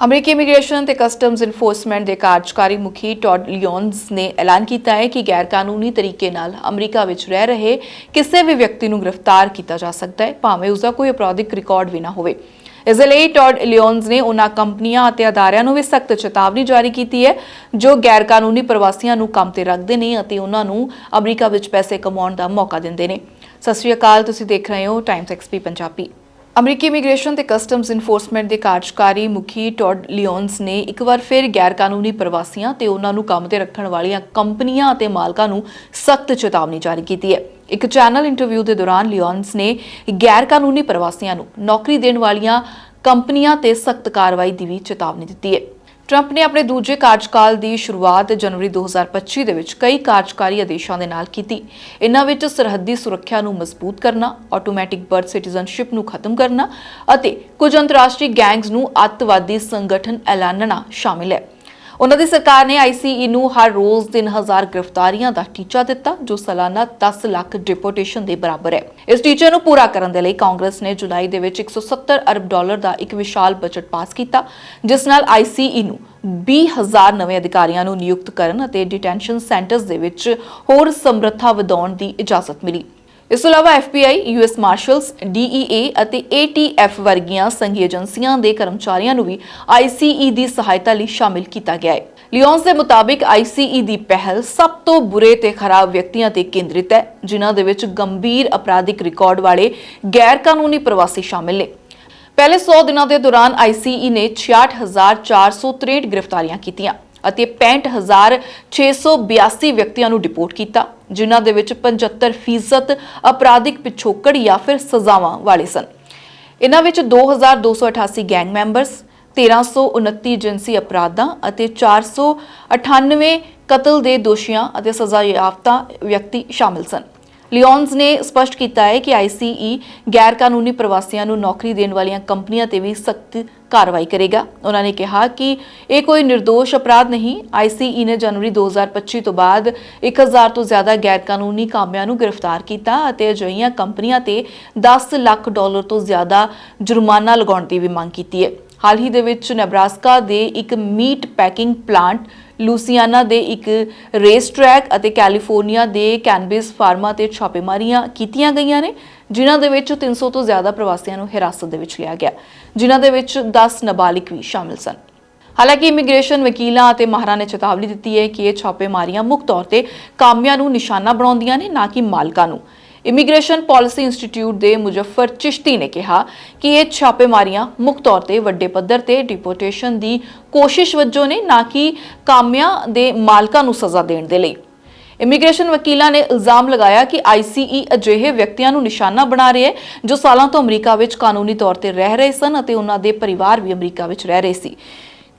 ਅਮਰੀਕੀ ਇਮੀਗ੍ਰੇਸ਼ਨ ਤੇ customs enforcement ਦੇ ਕਾਰਜਕਾਰੀ ਮੁਖੀ ਟੌਡ ਲਿਓਨਸ ਨੇ ਐਲਾਨ ਕੀਤਾ ਹੈ ਕਿ ਗੈਰ ਕਾਨੂੰਨੀ ਤਰੀਕੇ ਨਾਲ ਅਮਰੀਕਾ ਵਿੱਚ ਰਹਿ ਰਹੇ ਕਿਸੇ ਵੀ ਵਿਅਕਤੀ ਨੂੰ ਗ੍ਰਿਫਤਾਰ ਕੀਤਾ ਜਾ ਸਕਦਾ ਹੈ, ਭਾਵੇਂ ਉਸ ਦਾ ਕੋਈ ਅਪਰਾਧਿਕ ਰਿਕਾਰਡ ਵੀ ਨਾ ਹੋਵੇ। ਇਸ ਲਈ ਟੌਡ ਲਿਓਨਸ ਨੇ ਉਹਨਾਂ ਕੰਪਨੀਆਂ ਅਤੇ ਅਦਾਰਿਆਂ ਨੂੰ ਵੀ ਸਖਤ ਚੇਤਾਵਨੀ ਜਾਰੀ ਕੀਤੀ ਹੈ, ਜੋ ਗੈਰ ਕਾਨੂੰਨੀ ਪ੍ਰਵਾਸੀਆਂ ਨੂੰ ਕੰਮ ਤੇ ਰੱਖਦੇ ਨੇ ਅਤੇ ਉਹਨਾਂ ਨੂੰ ਅਮਰੀਕਾ ਵਿੱਚ ਪੈਸੇ ਕਮਾਉਣ ਦਾ ਮੌਕਾ ਦਿੰਦੇ ਨੇ। ਸਤਿ ਸ਼੍ਰੀ ਅਕਾਲ, ਤੁਸੀਂ ਦੇਖ ਰਹੇ ਹੋ ਟਾਈਮਸ ਐਕਸਪੀ ਪੰਜਾਬੀ। ਅਮਰੀਕੀ ਇਮੀਗ੍ਰੇਸ਼ਨ ਤੇ ਕਸਟਮਜ਼ ਇਨਫੋਰਸਮੈਂਟ ਦੇ ਕਾਰਜਕਾਰੀ ਮੁਖੀ ਟੌਡ ਲਿਓਨਸ ਨੇ ਇੱਕ ਵਾਰ ਫਿਰ ਗੈਰ ਕਾਨੂੰਨੀ ਪ੍ਰਵਾਸੀਆਂ ਤੇ ਉਹਨਾਂ ਨੂੰ ਕੰਮ ਤੇ ਰੱਖਣ ਵਾਲੀਆਂ ਕੰਪਨੀਆਂ ਅਤੇ ਮਾਲਕਾਂ ਨੂੰ ਸਖਤ ਚੇਤਾਵਨੀ ਜਾਰੀ ਕੀਤੀ ਹੈ। ਇੱਕ ਚੈਨਲ ਇੰਟਰਵਿਊ ਦੇ ਦੌਰਾਨ ਲਿਓਨਸ ਨੇ ਗੈਰ ਕਾਨੂੰਨੀ ਪ੍ਰਵਾਸੀਆਂ ਨੂੰ ਨੌਕਰੀ ਦੇਣ ਵਾਲੀਆਂ ਕੰਪਨੀਆਂ ਤੇ ਸਖਤ ਕਾਰਵਾਈ ਦੀ ਵੀ ਚੇਤਾਵਨੀ ਦਿੱਤੀ ਹੈ। ਟਰੰਪ ਨੇ ਆਪਣੇ ਦੂਜੇ ਕਾਰਜਕਾਲ ਦੀ ਸ਼ੁਰੂਆਤ ਜਨਵਰੀ 2025 ਦੇ ਵਿੱਚ ਕਈ ਕਾਰਜਕਾਰੀ ਆਦੇਸ਼ਾਂ ਦੇ ਨਾਲ ਕੀਤੀ। ਇਨ੍ਹਾਂ ਵਿੱਚ ਸਰਹੱਦੀ ਸੁਰੱਖਿਆ ਨੂੰ ਮਜ਼ਬੂਤ ਕਰਨਾ ਆਟੋਮੈਟਿਕ ਬਰਥ ਸਿਟੀਜ਼ਨਸ਼ਿਪ ਨੂੰ ਖਤਮ ਕਰਨਾ ਅਤੇ ਕੁਝ ਅੰਤਰਰਾਸ਼ਟਰੀ ਗੈਂਗਸ ਨੂੰ ਅੱਤਵਾਦੀ ਸੰਗਠਨ ਐਲਾਨਣਾ ਸ਼ਾਮਿਲ ਹੈ। ਉਹਨਾਂ ਦੀ ਸਰਕਾਰ ਨੇ ਆਈਸੀਈ ਨੂੰ ਹਰ ਰੋਜ਼ 3000 ਗ੍ਰਿਫਤਾਰੀਆਂ ਦਾ ਟੀਚਾ ਦਿੱਤਾ, ਜੋ ਸਾਲਾਨਾ 10 ਲੱਖ ਡਿਪੋਰਟੇਸ਼ਨ ਦੇ ਬਰਾਬਰ ਹੈ। ਇਸ ਟੀਚੇ ਨੂੰ ਪੂਰਾ ਕਰਨ ਦੇ ਲਈ ਕਾਂਗਰਸ ਨੇ ਜੁਲਾਈ ਦੇ ਵਿੱਚ 170 ਅਰਬ ਡਾਲਰ ਦਾ ਇੱਕ ਵਿਸ਼ਾਲ ਬਜਟ ਪਾਸ ਕੀਤਾ, ਜਿਸ ਨਾਲ ਆਈਸੀਈ ਨੂੰ 20000 ਨਵੇਂ ਅਧਿਕਾਰੀਆਂ ਨੂੰ ਨਿਯੁਕਤ ਕਰਨ ਅਤੇ ਡਿਟੈਂਸ਼ਨ ਸੈਂਟਰਸ ਦੇ ਵਿੱਚ ਹੋਰ ਸਮਰੱਥਾ ਵਧਾਉਣ ਦੀ ਇਜਾਜ਼ਤ ਮਿਲੀ। ਇਸ ਤੋਂ ਇਲਾਵਾ FBI, US ਮਾਰਸ਼ਲਸ, DEA ਅਤੇ ATF ਵਰਗੀਆਂ ਸੰਘੀ ਏਜੰਸੀਆਂ ਦੇ ਕਰਮਚਾਰੀਆਂ ਨੂੰ ਵੀ ICE ਦੀ ਸਹਾਇਤਾ ਲਈ ਸ਼ਾਮਿਲ ਕੀਤਾ ਗਿਆ ਹੈ। ਲਿਓਨਸ ਦੇ ਮੁਤਾਬਿਕ ICE ਦੀ ਪਹਿਲ ਸਭ ਤੋਂ ਬੁਰੇ ਤੇ ਖਰਾਬ ਵਿਅਕਤੀਆਂ ਤੇ ਕੇਂਦਰਿਤ ਹੈ, ਜਿਨ੍ਹਾਂ ਦੇ ਵਿੱਚ ਗੰਭੀਰ ਅਪਰਾਧਿਕ ਰਿਕਾਰਡ ਵਾਲੇ ਗੈਰ ਕਾਨੂੰਨੀ ਪ੍ਰਵਾਸੀ ਸ਼ਾਮਿਲ ਨੇ। ਪਹਿਲੇ 100 ਦਿਨਾਂ ਦੇ ਦੌਰਾਨ ICE ਨੇ 66463 ਗ੍ਰਿਫਤਾਰੀਆਂ ਕੀਤੀਆਂ ਅਤੇ 65682 ਵਿਅਕਤੀਆਂ ਨੂੰ ਡਿਪੋਰਟ ਕੀਤਾ, ਜਿਨ੍ਹਾਂ ਦੇ ਵਿੱਚ 75% ਅਪਰਾਧਿਕ ਪਿਛੋਕੜ ਜਾਂ ਫਿਰ ਸਜ਼ਾਵਾਂ ਵਾਲੇ ਸਨ। ਇਹਨਾਂ ਵਿੱਚ 2288 ਗੈਂਗ ਮੈਂਬਰਸ 1329 ਜਿਨਸੀ ਅਪਰਾਧਾਂ ਅਤੇ 498 ਕਤਲ ਦੇ ਦੋਸ਼ੀਆਂ ਅਤੇ ਸਜ਼ਾ ਯਾਫਤਾ ਵਿਅਕਤੀ ਸ਼ਾਮਲ ਸਨ। ਲਿਓਨਸ ਨੇ ਸਪਸ਼ਟ ਕੀਤਾ ਹੈ ਕਿ ਆਈਸੀਈ ਗੈਰ ਕਾਨੂੰਨੀ ਪ੍ਰਵਾਸੀਆਂ ਨੂੰ ਨੌਕਰੀ ਦੇਣ ਵਾਲੀਆਂ ਕੰਪਨੀਆਂ ਤੇ ਵੀ ਸਖਤ ਕਾਰਵਾਈ ਕਰੇਗਾ। ਉਹਨਾਂ ਨੇ ਕਿਹਾ ਕਿ ਇਹ ਕੋਈ નિર્ਦੋਸ਼ ਅਪਰਾਧ ਨਹੀਂ। ਆਈਸੀਈ ਨੇ ਜਨਵਰੀ 2025 ਤੋਂ ਬਾਅਦ 1000 ਤੋਂ ਜ਼ਿਆਦਾ ਗੈਰ ਕਾਨੂੰਨੀ ਕਾਮਿਆਂ ਨੂੰ ਗ੍ਰਿਫਤਾਰ ਕੀਤਾ ਅਤੇ ਅਜਿਹੀਆਂ ਕੰਪਨੀਆਂ ਤੇ 10 ਲੱਖ ਡਾਲਰ ਤੋਂ ਜ਼ਿਆਦਾ ਜੁਰਮਾਨਾ ਲਗਾਉਣ ਦੀ ਵੀ ਮੰਗ ਕੀਤੀ ਹੈ। ਹਾਲ ਹੀ ਦੇ ਵਿੱਚ ਨੈਬਰਾਸਕਾ ਦੇ ਇੱਕ ਮੀਟ ਪੈਕਿੰਗ ਪਲਾਂਟ ਲੂਸੀਆਨਾ ਦੇ ਇੱਕ ਰੇਸ ਟਰੈਕ ਅਤੇ ਕੈਲੀਫੋਰਨੀਆ ਦੇ ਕੈਨਬਿਸ ਫਾਰਮਾ ਤੇ ਛਾਪੇਮਾਰੀਆਂ ਕੀਤੀਆਂ ਗਈਆਂ ਨੇ, ਜਿਨ੍ਹਾਂ ਦੇ ਵਿੱਚ 300 ਤੋਂ ਜ਼ਿਆਦਾ ਪ੍ਰਵਾਸੀਆਂ ਨੂੰ ਹਿਰਾਸਤ ਦੇ ਵਿੱਚ ਲਿਆ ਗਿਆ, ਜਿਨ੍ਹਾਂ ਦੇ ਵਿੱਚ 10 ਨਾਬਾਲਿਗ ਵੀ ਸ਼ਾਮਿਲ ਸਨ। ਹਾਲਾਂਕਿ ਇਮੀਗ੍ਰੇਸ਼ਨ ਵਕੀਲਾਂ ਅਤੇ ਮਾਹਰਾਂ ਨੇ ਚੇਤਾਵਨੀ ਦਿੱਤੀ ਹੈ ਕਿ ਇਹ ਛਾਪੇਮਾਰੀਆਂ ਮੁੱਖ ਤੌਰ ਤੇ ਕਾਮਿਆਂ ਨੂੰ ਨਿਸ਼ਾਨਾ ਬਣਾਉਂਦੀਆਂ ਨੇ, ਨਾ ਕਿ ਮਾਲਕਾਂ ਨੂੰ। ਇਮੀਗ੍ਰੇਸ਼ਨ ਪਾਲਿਸੀ ਇੰਸਟੀਚਿਊਟ ਦੇ ਮੁਜ਼ੱਫਰ ਚਿਸ਼ਤੀ ਨੇ ਕਿਹਾ ਕਿ ਇਹ ਛਾਪੇਮਾਰੀਆਂ ਮੁੱਖ ਤੌਰ ਤੇ ਵੱਡੇ ਪੱਧਰ ਤੇ ਡਿਪੋਰਟੇਸ਼ਨ ਦੀ ਕੋਸ਼ਿਸ਼ ਵਜੋਂ ਨੇ, ਨਾ ਕਿ ਕਾਮਿਆਂ ਦੇ ਮਾਲਕਾਂ ਨੂੰ ਸਜ਼ਾ ਦੇਣ ਦੇ ਲਈ। ਇਮੀਗ੍ਰੇਸ਼ਨ ਵਕੀਲਾਂ ਨੇ ਇਲਜ਼ਾਮ ਲਗਾਇਆ ਕਿ ਆਈਸੀਈ ਅਜਿਹੇ ਵਿਅਕਤੀਆਂ ਨੂੰ ਨਿਸ਼ਾਨਾ ਬਣਾ ਰਿਹਾ ਹੈ, ਜੋ ਸਾਲਾਂ ਤੋਂ ਅਮਰੀਕਾ ਵਿੱਚ ਕਾਨੂੰਨੀ ਤੌਰ ਤੇ ਰਹਿ ਰਹੇ ਸਨ ਅਤੇ ਉਹਨਾਂ ਦੇ ਪਰਿਵਾਰ ਵੀ ਅਮਰੀਕਾ ਵਿੱਚ ਰਹਿ ਰਹੇ ਸੀ।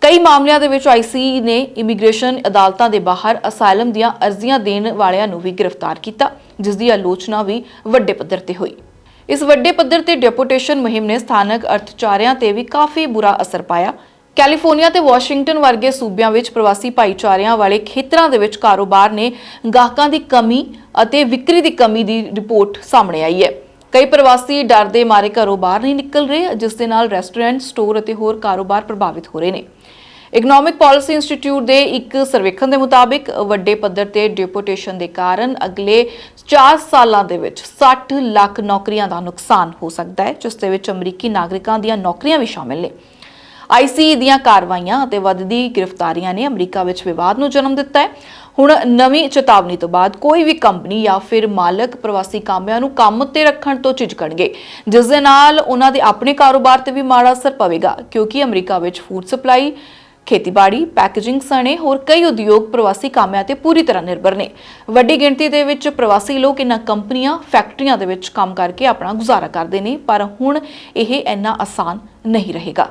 ਕਈ ਮਾਮਲਿਆਂ ਦੇ ਵਿੱਚ ਆਈਸੀਈ ਨੇ ਇਮੀਗ੍ਰੇਸ਼ਨ ਅਦਾਲਤਾਂ ਦੇ ਬਾਹਰ ਅਸਾਈਲਮ ਦੀਆਂ ਅਰਜ਼ੀਆਂ ਦੇਣ ਵਾਲਿਆਂ ਨੂੰ ਵੀ ਗ੍ਰਿਫਤਾਰ ਕੀਤਾ, ਜਿਸ ਦੀ ਆਲੋਚਨਾ ਵੀ ਵੱਡੇ ਪੱਧਰ ਤੇ ਹੋਈ। ਇਸ ਵੱਡੇ ਪੱਧਰ ਤੇ ਡੈਪੂਟੇਸ਼ਨ ਮੁਹਿੰਮ ਨੇ ਸਥਾਨਕ ਅਰਥਚਾਰਿਆਂ ਤੇ ਵੀ ਕਾਫੀ ਬੁਰਾ ਅਸਰ ਪਾਇਆ। ਕੈਲੀਫੋਰਨੀਆ ਤੇ ਵਾਸ਼ਿੰਗਟਨ ਵਰਗੇ ਸੂਬਿਆਂ ਵਿੱਚ ਪ੍ਰਵਾਸੀ ਭਾਈਚਾਰਿਆਂ ਵਾਲੇ ਖੇਤਰਾਂ ਦੇ ਵਿੱਚ ਕਾਰੋਬਾਰ ਨੇ ਗਾਹਕਾਂ ਦੀ ਕਮੀ ਅਤੇ ਵਿਕਰੀ ਦੀ ਕਮੀ ਦੀ ਰਿਪੋਰਟ ਸਾਹਮਣੇ ਆਈ ਹੈ। ਕਈ ਪ੍ਰਵਾਸੀ ਡਰ ਦੇ ਮਾਰੇ ਘਰੋਂ ਬਾਹਰ ਨਹੀਂ ਨਿਕਲ ਰਹੇ, ਜਿਸ ਦੇ ਨਾਲ ਰੈਸਟੋਰੈਂਟ, ਸਟੋਰ ਅਤੇ ਹੋਰ ਕਾਰੋਬਾਰ ਪ੍ਰਭਾਵਿਤ ਹੋ ਰਹੇ ਨੇ। ਇਕਨੋਮਿਕ ਪਾਲਿਸੀ ਇੰਸਟੀਚਿਊਟ ਦੇ ਇੱਕ ਸਰਵੇਖਣ ਦੇ ਮੁਤਾਬਿਕ ਵੱਡੇ ਪੱਧਰ ਤੇ ਡਿਪੋਰਟੇਸ਼ਨ ਦੇ ਕਾਰਨ ਅਗਲੇ 4 ਸਾਲਾਂ ਦੇ ਵਿੱਚ 60 ਲੱਖ ਨੌਕਰੀਆਂ ਦਾ ਨੁਕਸਾਨ ਹੋ ਸਕਦਾ ਹੈ, ਜਿਸ ਦੇ ਵਿੱਚ ਅਮਰੀਕੀ ਨਾਗਰਿਕਾਂ ਦੀਆਂ ਨੌਕਰੀਆਂ ਵੀ ਸ਼ਾਮਿਲ ਨੇ। ਆਈਸੀਈ ਦੀਆਂ ਕਾਰਵਾਈਆਂ ਅਤੇ ਵੱਧਦੀ ਗ੍ਰਿਫਤਾਰੀਆਂ ਨੇ ਅਮਰੀਕਾ ਵਿੱਚ ਵਿਵਾਦ ਨੂੰ ਜਨਮ ਦਿੱਤਾ ਹੈ। ਹੁਣ ਨਵੀਂ ਚੇਤਾਵਨੀ ਤੋਂ ਬਾਅਦ ਕੋਈ ਵੀ ਕੰਪਨੀ ਜਾਂ ਫਿਰ ਮਾਲਕ ਪ੍ਰਵਾਸੀ ਕਾਮਿਆਂ ਨੂੰ ਕੰਮ ਤੇ ਰੱਖਣ ਤੋਂ ਝਿਜਕਣਗੇ ਜਿਸ ਦੇ ਨਾਲ ਉਹਨਾਂ ਦੇ ਆਪਣੇ ਕਾਰੋਬਾਰ ਤੇ ਵੀ ਮਾੜਾ ਅਸਰ ਪਵੇਗਾ, ਕਿਉਂਕਿ ਅਮਰੀਕਾ ਵਿੱਚ ਫੂਡ ਸਪਲਾਈ ਖੇਤੀਬਾੜੀ ਪੈਕੇਜਿੰਗ ਸਣੇ ਹੋਰ ਕਈ ਉਦਯੋਗ ਪ੍ਰਵਾਸੀ ਕਾਮਿਆਂ ਤੇ ਪੂਰੀ ਤਰ੍ਹਾਂ ਨਿਰਭਰ ਨੇ। ਵੱਡੀ ਗਿਣਤੀ ਦੇ ਵਿੱਚ ਪ੍ਰਵਾਸੀ ਲੋਕ ਇਹਨਾਂ ਕੰਪਨੀਆਂ, ਫੈਕਟਰੀਆਂ ਦੇ ਵਿੱਚ ਕੰਮ ਕਰਕੇ ਆਪਣਾ ਗੁਜ਼ਾਰਾ ਕਰਦੇ ਨੇ, ਪਰ ਹੁਣ ਇਹ ਇੰਨਾ ਆਸਾਨ ਨਹੀਂ ਰਹੇਗਾ।